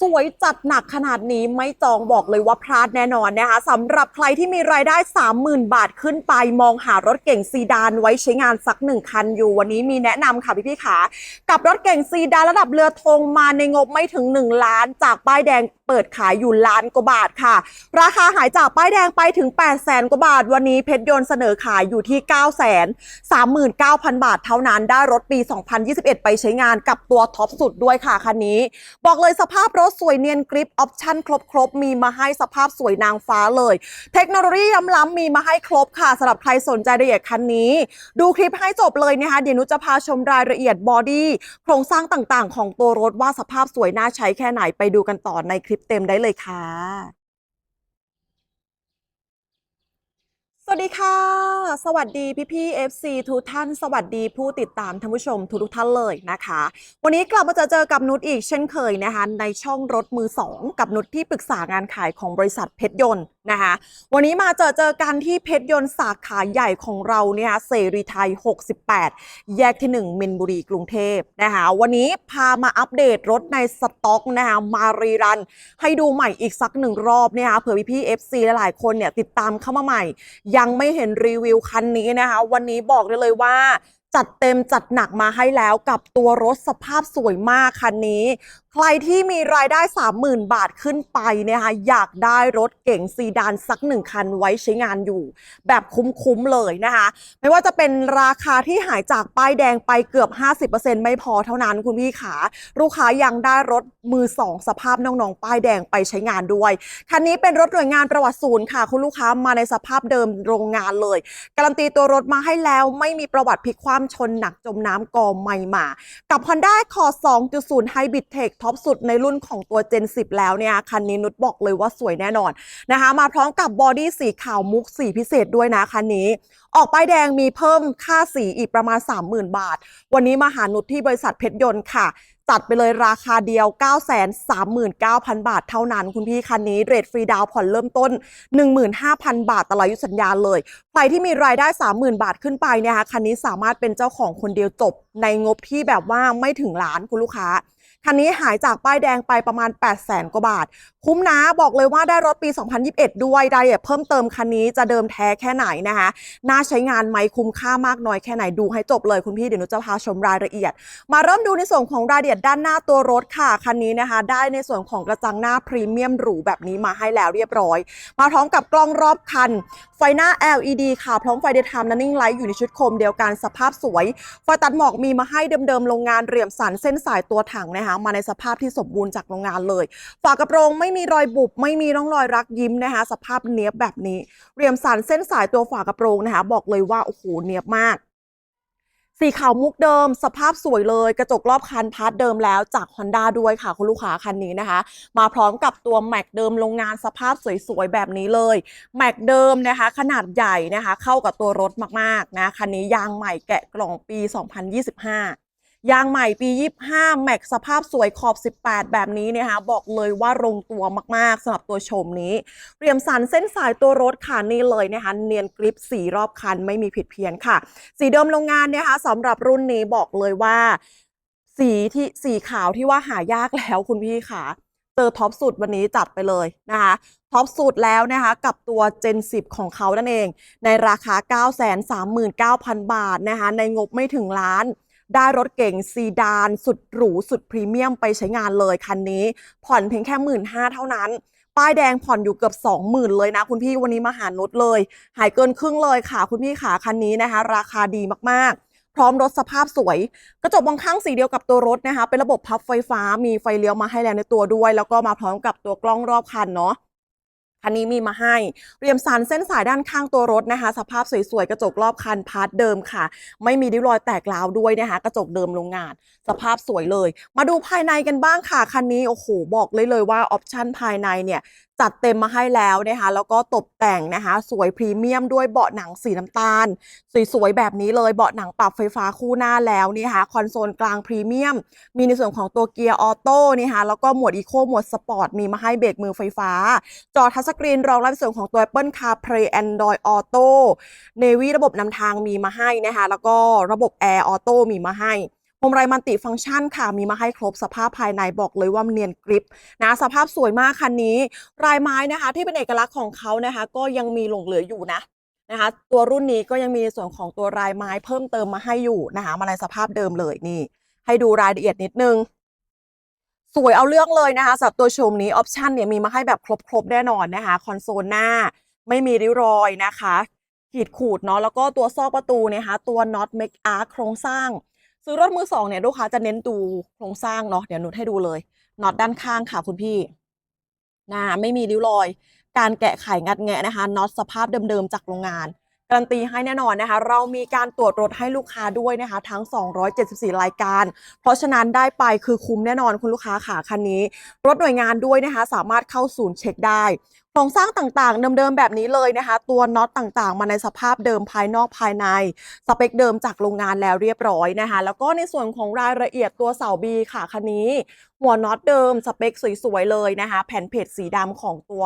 สวยจัดหนักขนาดนี้ไม่จองบอกเลยว่าพลาดแน่นอนนะคะสำหรับใครที่มีรายได้ 30,000 บาทขึ้นไปมองหารถเก่งซีดานไว้ใช้งานสักหนึ่งคันอยู่ วันนี้มีแนะนำค่ะพี่พี่ๆขากับรถเก่งซีดานระดับเรือธงมาในงบไม่ถึง 1 ล้าน จากป้ายแดงเปิดขายอยู่ล้านกว่าบาทค่ะ ราคาหายจากป้ายแดงไปถึง 8 0 0แสนกว่าบาท วันนี้เพชรยนต์เสนอขายอยู่ที่ 9 39,000 บาท เท่านั้นได้รถปี 2021 ไปใช้งานกับตัวท็อปสุดด้วยค่ะคันนี้ บอกเลยสภาพรถสวยเนียนกริปออปชั่นครบๆ มีมาให้สภาพสวยนางฟ้าเลย เทคโนโลยีล้ำๆมีมาให้ครบค่ะสำหรับใครสนใจรายละเอียดคันนี้ ดูคลิปให้จบเลยนะคะเดี๋ยวนุจะพาชมรายละเอียดบอดี้โครงสร้างต่างๆ ของตัวรถว่าสภาพสวยน่าใช้แค่ไหนไปดูกันต่อในคลิปเต็มได้เลยค่ะ สวัสดีค่ะ สวัสดีพี่พี่ FC ทุกท่าน สวัสดีผู้ติดตามท่านผู้ชมทุกทุกท่านเลยนะคะ วันนี้กลับมาเจอเจอกับนุชอีกเช่นเคยนะคะในช่องรถมือสองกับนุชที่ปรึกษางานขายของบริษัทเพชรยนต์นะคะวันนี้มาเจอเจอกันที่เพชรยนต์สาขาใหญ่ของเราเนี่ยเสรีไทย 68 แยกที่ 1มินบุรีกรุงเทพนะคะวันนี้พามาอัปเดตรถในสต็อกนะคะมารีรัน ให้ดูใหม่อีกสักหนึ่งรอบเนี่ยนะคะเผื่อพี่ๆ FC หลายๆคนเนี่ยติดตามเข้ามาใหม่ ยังไม่เห็นรีวิวคันนี้นะคะ วันนี้บอกได้เลยว่าจัดเต็มจัดหนักมาให้แล้วกับตัวรถสภาพสวยมากคันนี้ใครที่มีรายได้ 30,000 บาทขึ้นไปเนยคะอยากได้รถเก๋งซีดานสักหนึ่งคันไว้ใช้งานอยู่ แบบคุ้มๆเลยนะคะ ไม่ว่าจะเป็นราคาที่หายจากป้ายแดงไปเกือบ 50%ไม่พอเท่านั้นคุณพี่ขาลูกค้ายังได้รถมือสองสภาพน้องๆ ป้ายแดงไปใช้งานด้วย คันนี้เป็นรถหน่วยงานประวัติศูนย์ค่ะ คุณลูกค้ามาในสภาพเดิมโรงงานเลย การันตีตัวรถมาให้แล้วไม่มีประวัติพลิกคว่ำชนหนักจมน้ำกอไม่มา กับ Honda c o r 2.0 Hybrid Tech ท็อปสุดในรุ่นของตัว Gen 10 แล้วเนี่ย คันนี้นุชบอกเลยว่าสวยแน่นอนนะคะ มาพร้อมกับบอดี้สีขาวมุกสีพิเศษด้วยนะคันนี้ ออกป้ายแดงมีเพิ่มค่าสีอีกประมาณ 30,000 บาท วันนี้มาหานุชที่บริษัทเพชรยนต์ค่ะจัดไปเลยราคาเดียว 939,000 บาทเท่านั้น คุณพี่คันนี้เรทฟรีดาวผ่อนเริ่มต้น 15,000 บาทตลอดยุสัญญาเลย ใครที่มีรายได้ 30,000 บาทขึ้นไปเนี่ยคะคันนี้สามารถเป็นเจ้าของคนเดียวจบในงบที่แบบว่าไม่ถึงล้านคุณลูกค้า คันนี้หายจากป้ายแดงไปประมาณ 8 0 0แสนกว่าบาท คุ้มนะบอกเลยว่าได้รถปี 2021 ด้วยรายละเอียดเพิ่มเติมคันนี้จะเดิมแท้แค่ไหนนะคะ น่าใช้งานไหมคุ้มค่ามากน้อยแค่ไหนดูให้จบเลยคุณพี่เดี๋ยวหนุจะพาชมรายละเอียด มาเริ่มดูในส่วนของรายละเอียดด้านหน้าตัวรถค่ะคันนี้นะคะ ได้ในส่วนของกระจังหน้าพรีเมียมหรูแบบนี้มาให้แล้วเรียบร้อย มาพร้อมกับกล้องรอบคัน ไฟหน้า LED ค่ะพร้อมไฟเดย์ไทม์นันนิ่งไลท์อยู่ในชุดโคมเดียวกันสภาพสวยไฟตัดหมอกมีมาให้เดิมๆโรงงานเรียมสันเส้นสายตัวถังนะคะมาในสภาพที่สมบูรณ์จากโรงงานเลย ฝากระโปรงไม่มีรอยบุบไม่มีร่องรอยรักยิ้มนะคะ สภาพเนี้ยบแบบนี้ เรียมสันเส้นสายตัวฝากระโปรงนะคะ บอกเลยว่าโอ้โหเนี้ยบมากสีขาวมุกเดิม สภาพสวยเลย กระจกรอบคันพาร์ทเดิมแล้วจาก Honda ด้วยค่ะ คุณลูกค้าคันนี้นะคะ มาพร้อมกับตัวแม็กเดิมโรงงานสภาพสวยๆ แบบนี้เลยแม็กเดิมนะคะ ขนาดใหญ่นะคะ เข้ากับตัวรถมากๆนะคันนี้ยางใหม่แกะกล่องปี 2025 ยางใหม่ปี 25 แม็กสภาพสวยขอบ 18 แบบนี้นะคะบอกเลยว่าลงตัวมากๆสำหรับตัวชมนี้เรียมสันเส้นสายตัวรถค่ะนี่เลยนะคะเนียนกริปสีรอบคันไม่มีผิดเพี้ยนค่ะ สีเดิมโรงงานเนยนะคะสำหรับรุ่นนี้บอกเลยว่า สีที่สีขาวที่ว่าหายากแล้วคุณพี่ค่ะเจอท็อปสุดวันนี้จัดไปเลยนะคะท็อปสุดแล้วนะคะกับตัว Gen 10 ของเขานั่นเอง ในราคา 939,000 บาทนะคะในงบไม่ถึงล้าน ได้รถเก๋งซีดาน สุดหรูสุดพรีเมียมไปใช้งานเลยคันนี้ ผ่อนเพียงแค่1 5ื่นห้าเท่านั้น ป้ายแดงผ่อนอยู่เกือบ 20,000 เลยนะ คุณพี่วันนี้มาหานุชเลย หายเกินครึ่งเลยค่ะ คุณพี่ขาคันนี้นะคะ ราคาดีมากๆ พร้อมรถสภาพสวย กระจกมองข้างสีเดียวกับตัวรถนะคะ เป็นระบบพับไฟฟ้ามีไฟเลี้ยวมาให้แล้วในตัวด้วย แล้วก็มาพร้อมกับตัวกล้องรอบคันเนาะ คันนี้มีมาให้ เรียมสันเส้นสายด้านข้างตัวรถนะคะ สภาพสวยๆ กระจกรอบคันพาร์ทเดิมค่ะ ไม่มีริ้วรอยแตกร้าวด้วยนะคะ กระจกเดิมโรงงาน สภาพสวยเลย มาดูภายในกันบ้างค่ะ คันนี้โอ้โหบอกเลยเลยว่าออปชั่นภายในเนี่ย จัดเต็มมาให้แล้วนะคะ แล้วก็ตกแต่งนะคะ สวยพรีเมียมด้วยเบาะหนังสีน้ำตาล สวยๆแบบนี้เลยเบาะหนังปรับไฟฟ้าคู่หน้าแล้วนี่ค่ะคอนโซลกลางพรีเมียม มีในส่วนของตัวเกียร์ออโต้นี่ค่ะแล้วก็หมวดอีโคหมวดสปอร์ตมีมาให้เบรกมือไฟฟ้า จอทัชสกรีนรองรับในส่วนของตัว Apple CarPlay Android Auto Navy ระบบนำทางมีมาให้นะคะ แล้วก็ระบบ Air Auto มีมาให้ พรมไรมันติฟังก์ชันค่ะ มีมาให้ครบสภาพภายในบอกเลยว่าเนียนกริปนะสภาพสวยมากคันนี้ รายไม้นะคะ ที่เป็นเอกลักษณ์ของเขานะคะ ก็ยังมีหลงเหลืออยู่นะนะคะ ตัวรุ่นนี้ก็ยังมีในส่วนของตัวรายไม้เพิ่มเติมมาให้อยู่นะคะมาในสภาพเดิมเลยนี่ ให้ดูรายละเอียดนิดนึง สวยเอาเรื่องเลยนะคะสำหรับตัวโฉมนี้ออปชันเนี่ยมีมาให้แบบครบๆแน่นอนนะคะคอนโซลหน้าไม่มีริ้วรอยนะคะขีดขูดเนาะแล้วก็ตัวซอกประตูเนี่ยนะคะตัวน็อตเมคอาร์โครงสร้าง ซื้อรถมือสองเนี่ยลูกค้าจะเน้นดูโครงสร้างเนาะเดี๋ยวหนุให้ดูเลยน็อตด้านข้างค่ะคุณพี่นะไม่มีริ้วรอย การแกะไขงัดแงะนะคะน็อตสภาพเดิมๆจากโรงงานการันตีให้แน่นอนนะคะ เรามีการตรวจรถให้ลูกค้าด้วยนะคะ ทั้ง 274 รายการ เพราะฉะนั้นได้ไปคือคุ้มแน่นอนคุณลูกค้าค่ะคันนี้ รถหน่วยงานด้วยนะคะ สามารถเข้าศูนย์เช็คได้โครงสร้างต่างๆ เดิมๆแบบนี้เลยนะคะ ตัวน็อตต่างๆ มาในสภาพเดิมภายนอกภายใน สเปคเดิมจากโรงงานแล้วเรียบร้อยนะคะ แล้วก็ในส่วนของรายละเอียดตัวเสาบีค่ะคันนี้ หัวน็อตเดิมสเปคสวยๆเลยนะคะ แผ่นเพจสีดำของตัว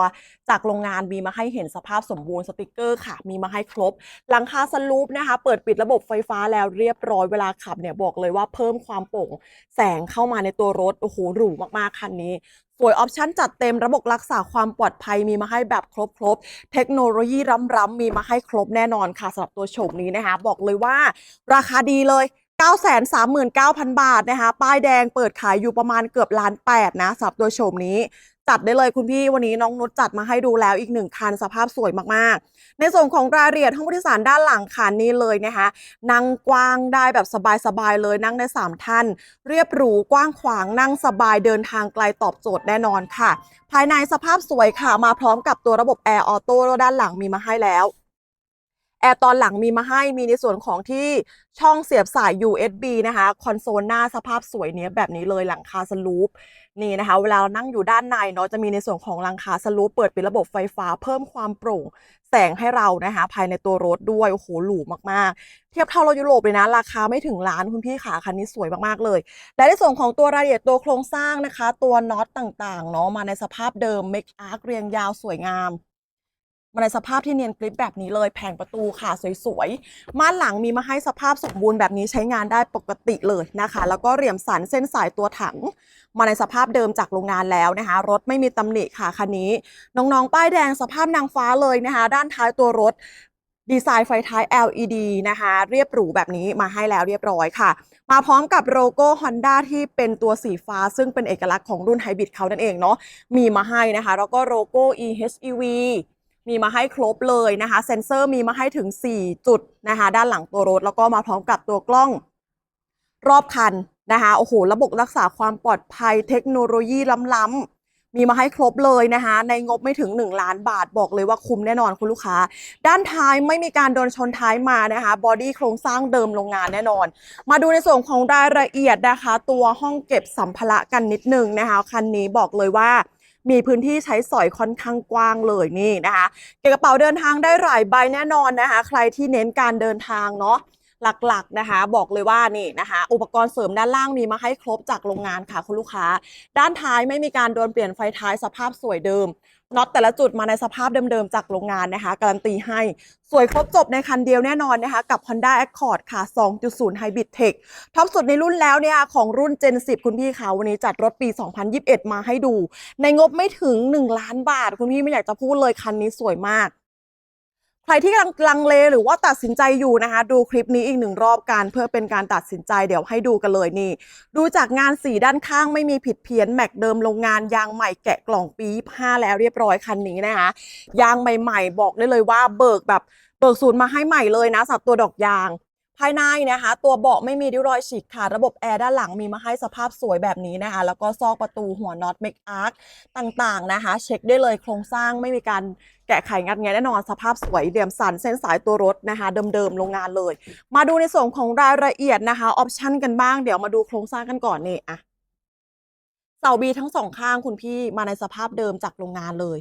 จากโรงงานมีมาให้เห็นสภาพสมบูรณ์สติกเกอร์ค่ะ มีมาให้ครบ หลังคาสลูปนะคะ เปิดปิดระบบไฟฟ้าแล้วเรียบร้อยเวลาขับเนี่ยบอกเลยว่าเพิ่มความโปร่งแสงเข้ามาในตัวรถโอ้โหหรูมากๆคันนี้ สวยออปชั่นจัดเต็มระบบรักษาความปลอดภัยมีมาให้แบบครบๆเทคโนโลยีร้ำๆมีมาให้ครบแน่นอนค่ะสำหรับตัวโฉมนี้นะคะ บอกเลยว่าราคาดีเลย939,000 บาทนะคะ ป้ายแดงเปิดขายอยู่ประมาณเกือบล้านแปดนะสำหรับตัวโฉมนี้ จัดได้เลยคุณพี่วันนี้น้องนุชจัดมาให้ดูแล้วอีกหนึ่งคันสภาพสวยมากๆ ในส่วนของรายละเอียดห้องผู้โดยสารด้านหลังคันนี้เลยนะคะนั่งกว้างได้แบบสบายๆเลยนั่งได้ 3 ท่าน เรียบหรูกว้างขวางนั่งสบายเดินทางไกลตอบโจทย์แน่นอนค่ะ ภายในสภาพสวยค่ะมาพร้อมกับตัวระบบแอร์ออโต้ด้านหลังมีมาให้แล้ว แอร์ตอนหลังมีมาให้มีในส่วนของที่ช่องเสียบสาย USB นะคะคอนโซลหน้าสภาพสวยเนี้ยแบบนี้เลยหลังคาสลูปนี่นะคะ เวลาเรานั่งอยู่ด้านในเนาะจะมีในส่วนของหลังคาสลูปเปิดเป็นระบบไฟฟ้าเพิ่มความโปร่งแสงให้เรานะคะ ภายในตัวรถด้วยโอ้โหหรูมากๆ เทียบเท่ารถยุโรปเลยนะ ราคาไม่ถึงล้านคุณพี่ขาคันนี้สวยมากๆเลย และในส่วนของตัวรายละเอียดตัวโครงสร้างนะคะ ตัวน็อตต่างๆเนาะมาในสภาพเดิมเมคอาร์เรียงยาวสวยงาม มาในสภาพที่เนียนกริปแบบนี้เลยแผงประตูค่ะสวยๆม่านหลังมีมาให้สภาพสมบูรณ์แบบนี้ใช้งานได้ปกติเลยนะคะ แล้วก็เหลี่ยมสันเส้นสายตัวถัง มาในสภาพเดิมจากโรงงานแล้วนะคะ รถไม่มีตำหนิค่ะคันนี้ น้องๆ ป้ายแดงสภาพนางฟ้าเลยนะคะ ด้านท้ายตัวรถดีไซน์ไฟท้าย LED นะคะ เรียบหรูแบบนี้มาให้แล้วเรียบร้อยค่ะ มาพร้อมกับโลโก้ Honda ที่เป็นตัวสีฟ้า ซึ่งเป็นเอกลักษณ์ของรุ่นไฮบริดเขานั่นเองเนาะมีมาให้นะคะ แล้วก็โลโก้ EHEV มีมาให้ครบเลยนะคะเซ็นเซอร์มีมาให้ถึง 4 จุดนะคะด้านหลังตัวรถ แล้วก็มาพร้อมกับตัวกล้องรอบคันนะคะโอ้โหระบบรักษาความปลอดภัยเทคโนโลยีล้ำๆมีมาให้ครบเลยนะคะในงบไม่ถึง 1 ล้านบาทบอกเลยว่าคุ้มแน่นอนคุณลูกค้า ด้านท้ายไม่มีการโดนชนท้ายมานะคะบอดี้โครงสร้างเดิมโรงงานแน่นอน มาดูในส่วนของรายละเอียดนะคะ ตัวห้องเก็บสัมภาระกันนิดนึงนะคะคันนี้บอกเลยว่า มีพื้นที่ใช้สอยค่อนข้างกว้างเลยนี่นะคะเก็บกระเป๋าเดินทางได้หลายใบแน่นอนนะคะ ใครที่เน้นการเดินทางเนาะหลักๆนะคะ บอกเลยว่านี่นะคะ อุปกรณ์เสริมด้านล่างมีมาให้ครบจากโรงงานค่ะคุณลูกค้า ด้านท้ายไม่มีการโดนเปลี่ยนไฟท้ายสภาพสวยเดิม น็อตแต่ละจุดมาในสภาพเดิมๆ จากโรงงานนะคะ การันตีให้ สวยครบจบในคันเดียวแน่นอนนะคะ กับ Honda Accord ค่ะ 2.0 Hybrid Tech ท็อปสุดในรุ่นแล้วเนี่ยของรุ่น Gen 10 คุณพี่เขาวันนี้จัดรถปี 2021 มาให้ดู ในงบไม่ถึง 1 ล้านบาท คุณพี่ไม่อยากจะพูดเลยคันนี้สวยมาก ใครที่กำลังลังเลหรือว่าตัดสินใจอยู่นะคะ ดูคลิปนี้อีกหนึ่งรอบกันเพื่อเป็นการตัดสินใจเดี๋ยวให้ดูกันเลยนี่ ดูจากงานสีด้านข้างไม่มีผิดเพี้ยนแม็กเดิมโรงงานยางใหม่แกะกล่องปี25แล้วเรียบร้อยคันนี้นะคะยางใหม่ ๆ บอกได้เลยว่าเบิกแบบเบิกศูนย์มาให้ใหม่เลยนะสับตัวดอกยาง ภายในนะคะ ตัวเบาะไม่มีริ้วรอยฉีกขาดระบบแอร์ด้านหลังมีมาให้สภาพสวยแบบนี้นะคะ แล้วก็ซอกประตูหัวน็อตเมคอาร์คต่างๆนะคะ เช็คได้เลยโครงสร้างไม่มีการแกะไขงัดแงะแน่นอนสภาพสวยเหลี่ยมสันเส้นสายตัวรถนะคะ เดิมๆโรงงานเลย มาดูในส่วนของรายละเอียดนะคะออปชันกันบ้างเดี๋ยวมาดูโครงสร้างกันก่อนนี่อะเสาบีทั้งสองข้างคุณพี่มาในสภาพเดิมจากโรงงานเลย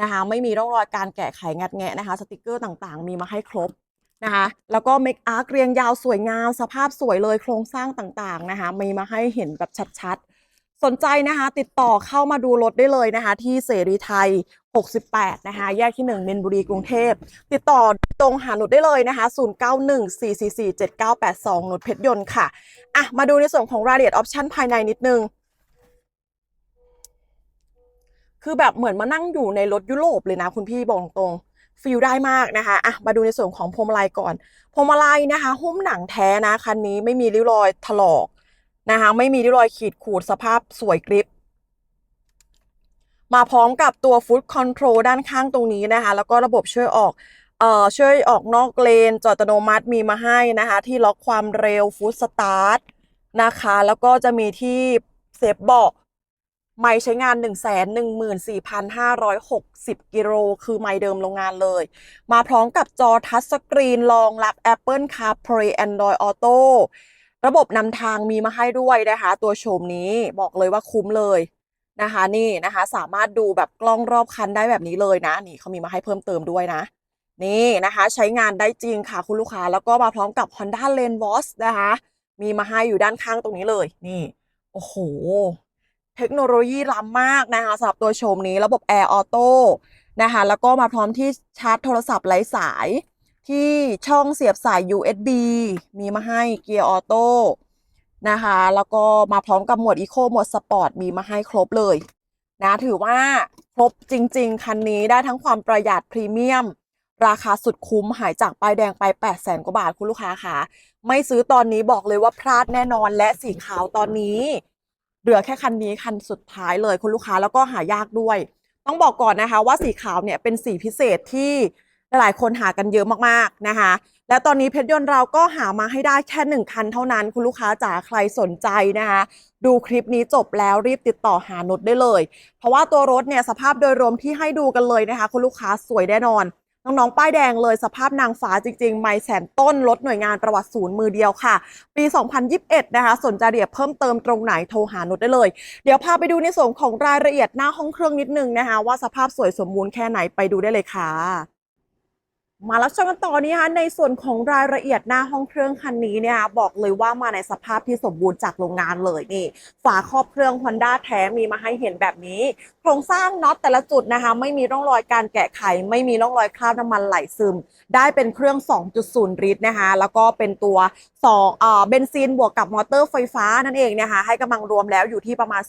นะคะ ไม่มีร่องรอยการแกะไขงัดแงะนะคะ สติกเกอร์ต่างๆ มีมาให้ครบ นะคะแล้วก็เมคอาร์เรียงยาวสวยงาม สภาพสวยเลยโครงสร้างต่างๆนะคะมีมาให้เห็นแบบชัดๆ สนใจนะคะติดต่อเข้ามาดูรถได้เลยนะคะ ที่เสรีไทย 68 นะคะ แยกที่ 1 เมนบุรีกรุงเทพ ติดต่อตรงหาหนุดได้เลยนะคะ 0914447982 หนุดเพชรยนต์ค่ะ อะ มาดูในส่วนของรายละเอียดออปชันภายในนิดนึงคือแบบเหมือนมานั่งอยู่ในรถยุโรปเลยนะคุณพี่บอกตรง ฟีลได้มากนะคะอะมาดูในส่วนของพวงมาลัยก่อนพวงมาลัยนะคะ หุ้มหนังแท้นะคันนี้ไม่มีริ้วรอยถลอกนะคะไม่มีริ้วรอยขีดขูดสภาพสวยกริบมาพร้อมกับตัวฟุตคอนโทรลด้านข้างตรงนี้นะคะ แล้วก็ระบบช่วยออกเอ่อช่วยออกนอกเลนจอดอัตโนมัติมีมาให้นะคะ ที่ล็อกความเร็วฟุตสตาร์ทนะคะ แล้วก็จะมีที่เซฟเบาะ ไม่ใช้งาน 1 1 4 5 6 0 กิโล คือไม่เดิมโรงงานเลย มาพร้อมกับจอทัชสกรีนรองรับ Apple CarPlay Android Auto ระบบนำทางมีมาให้ด้วยนะคะ ตัวโฉมนี้บอกเลยว่าคุ้มเลยนะคะ นี่นะคะ สามารถดูแบบกล้องรอบคันได้แบบนี้เลยนะ นี่เขามีมาให้เพิ่มเติมด้วยนะ นี่นะคะ ใช้งานได้จริงค่ะคุณลูกค้า แล้วก็มาพร้อมกับ Honda Lane w a s นะคะ มีมาให้อยู่ด้านข้างตรงนี้เลย นี่ โอ้โห เทคโนโลยีล้ำมากนะคะสำหรับตัวโฉมนี้ระบบ Air Auto นะคะแล้วก็มาพร้อมที่ชาร์จโทรศัพท์ไร้สาย ที่ช่องเสียบสาย USB มีมาให้เกียร์ออโต้นะคะแล้วก็มาพร้อมกับหมวด Eco หมวด Sport มีมาให้ครบเลยนะถือว่าครบจริง ๆ คันนี้ได้ทั้งความประหยัดพรีเมียม ราคาสุดคุ้มหายจากป้ายแดงไป 8 0 0แสนกว่าบาทคุณลูกค้าค่ะ ไม่ซื้อตอนนี้บอกเลยว่าพลาดแน่นอนและสีขาวตอนนี้ เหลือแค่คันนี้คันสุดท้ายเลยคุณลูกค้าแล้วก็หายากด้วย ต้องบอกก่อนนะคะว่าสีขาวเนี่ยเป็นสีพิเศษที่หลายๆคนหากันเยอะมากๆนะคะ และตอนนี้เพชรยนต์เราก็หามาให้ได้แค่หนึ่งคันเท่านั้นคุณลูกค้าจ๋าใครสนใจนะคะ ดูคลิปนี้จบแล้วรีบติดต่อหานุชได้เลย เพราะว่าตัวรถเนี่ยสภาพโดยรวมที่ให้ดูกันเลยนะคะ คุณลูกค้าสวยแน่นอน น้องๆ ป้ายแดงเลยสภาพนางฟ้าจริงๆ ไม่แสนต้นรถหน่วยงานประวัติศูนย์มือเดียวค่ะ ปี 2021 นะคะ สนใจเรียบเพิ่มเติมตรงไหนโทรหานุชได้เลย เดี๋ยวพาไปดูในส่วนของรายละเอียดหน้าห้องเครื่องนิดนึงนะคะ ว่าสภาพสวยสมบูรณ์แค่ไหนไปดูได้เลยค่ะ มารับชมกันต่อนี้นะคะในส่วนของรายละเอียดหน้าห้องเครื่องคันนี้เนี่ยบอกเลยว่ามาในสภาพที่สมบูรณ์จากโรงงานเลยนี่ฝาครอบเครื่อง Honda แท้มีมาให้เห็นแบบนี้ โครงสร้างน็อตแต่ละจุดนะคะ ไม่มีร่องรอยการแกะไข ไม่มีร่องรอยคราบน้ำมันไหลซึม ได้เป็นเครื่อง 2.0 ลิตรนะคะแล้วก็เป็นตัว2เอ่อเบนซินบวกกับมอเตอร์ไฟฟ้านั่นเองนะคะให้กำลังรวมแล้วอยู่ที่ประมาณ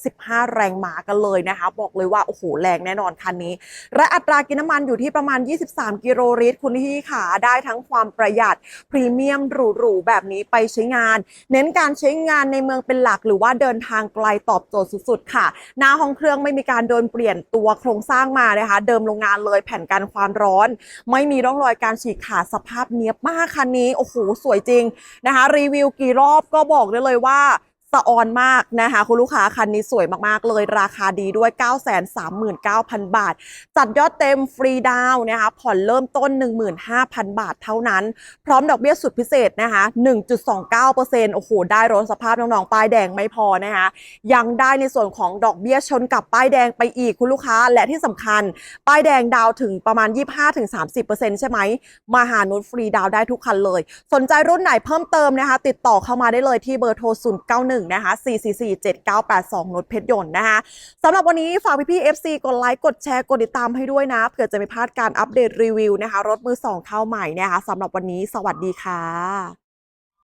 215 แรงม้ากันเลยนะคะ บอกเลยว่าโอ้โหแรงแน่นอนคันนี้ และอัตรากินน้ำมันอยู่ที่ประมาณ 23 กิโลลิตรคุณพี่ขาได้ทั้งความประหยัดพรีเมียมหรูๆแบบนี้ไปใช้งาน เน้นการใช้งานในเมืองเป็นหลักหรือว่าเดินทางไกลตอบโจทย์สุดๆค่ะ หน้าห้องเครื่องไม่มีการโดนเปลี่ยนตัวโครงสร้างมานะคะ เดิมโรงงานเลยแผ่นกันความร้อน ไม่มีร่องรอยการฉีกขาดสภาพเนี้ยบมากคันนี้โอ้โหสวยจริงนะคะ รีวิวกี่รอบก็บอกได้เลยว่า สะออนมากนะคะคุณลูกค้าคันนี้สวยมากๆเลยราคาดีด้วย 939,000 บาท จัดยอดเต็มฟรีดาวนะคะผ่อนเริ่มต้น 15,000 บาทเท่านั้น พร้อมดอกเบี้ยสุดพิเศษนะคะ1.29%โอ้โห ได้รถสภาพน้องๆ ป้ายแดงไม่พอนะคะยังได้ในส่วนของดอกเบี้ยชนกับป้ายแดงไปอีกคุณลูกค้าและที่สำคัญ ป้ายแดงดาวถึงประมาณ 25-30%ใช่ไหมมาหานุชฟรีดาวได้ทุกคันเลย สนใจรุ่นไหนเพิ่มเติมนะคะติดต่อเข้ามาได้เลยที่เบอร์โทร0 9 1 1นะคะ4447982นุชเพชรยนต์นะคะสำหรับวันนี้ฝากพี่พี่ FC กดไลค์กดแชร์กดติดตามให้ด้วยนะเผื่อจะไม่พลาดการอัปเดตรีวิวนะคะ รถมือสองเข้าใหม่นะคะสำหรับวันนี้สวัสดีค่ะ